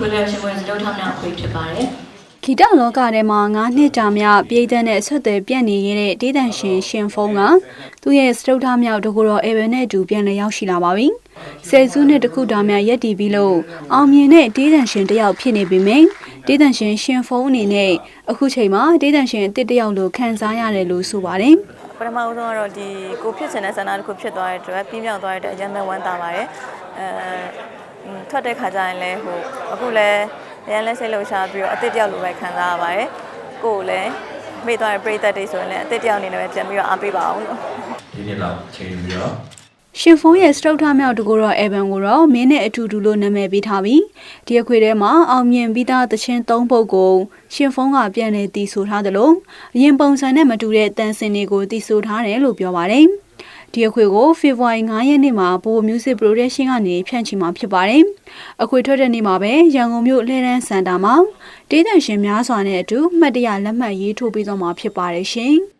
ခွေရရှင်ဝင်စလုံးထောင်းတဲ့ခွေဖြစ်ပါတယ်ဂီတလောကထဲမှာ9နှစ်ကြာမြပြည်သက်နဲ့ဆက်သွယ်ပြန့်နေခဲ့တဲ့ဒေသန်ရှင်ရှင်ဖုံးကသူ့ရဲ့စတုထမြောက်တကူတော်အေဗန်နဲ့အတူပြန်လည်ရောက်ရှိလာပါပြီ။ဆယ်စုနှစ်တခုတာမြရက်တည်ပြီးလို့အောင်မြင်တဲ့ဒေသန်ရှင်တစ်ယောက်ဖြစ်နေပြီမယ်။ဒေသန်ရှင်ရှင်ဖုံးအနေနဲ့အခုချိန်မှာဒေသန်ရှင်အစ်စ်တစ်ယောက်လိုခံစားရတယ်လို့ဆိုပါတယ်ပထမဦးဆုံးကတော့ဒီကိုဖြစ်ချင်တဲ့ဆန္ဒတစ်ခုဖြစ်သွားတဲ့အတွက်ပြီးမြောက်သွားတဲ့အတွက်အရင်မဲ့ဝမ်းသာပါတယ်အဲอืม ထွက်တဲ့ခါကျရင်လည်းဟိုအခုလည်းအရင်လည်းစိတ်လှုပ်ရှားပြီးတော့အစ်စ်တယောက်လိုပဲခံစားရပါတယ်ကိုယ်ကိုလည်းမေ့သွားတဲ့ပရိသတ်တွေဆိုရင်လည်းအစ်စ်တယောက်အနေနဲ့ပဲပြန်ပြီးတော့အားပေးပါအောင်လို့ဒီနေ့လောက်ချိန်ပြီးတော့။ရှင်ဖုံးရဲ့စတုထမြောက်တကူတော်အေဗန်ကိုတော့မင်းနဲ့အတူတူလို့နာမည်ပေးထားပြီးဒီအခွေထဲမှာအောင်မြင်ပြီးသားသချင်း၃ပုဒ်ကိုရှင်ဖုံးကပြန်လည်တည်ဆိုထားသလိုအရင်ပုံစံနဲ့မတူတဲ့တန်စင်တွေကိုတည်ဆိုထားတယ်လို့ပြောပါတယ်။ ဒီအခွေကိုဖေဖော်ဝါရီ9ရက်နေ့မှာဘိုး Music Production ကနေဖြန့်ချီမှာဖြစ်ပါတယ်။အခွေထွက်တဲ့နေ့မှာပဲရန်ကုန်မြို့လှည့်ရန်စင်တာမှာဒေသရှင်များစွာနဲ့အတူမှတ်တရလက်မှတ်ရေးထိုးပေးသွားမှာဖြစ်ပါတယ်ရှင်။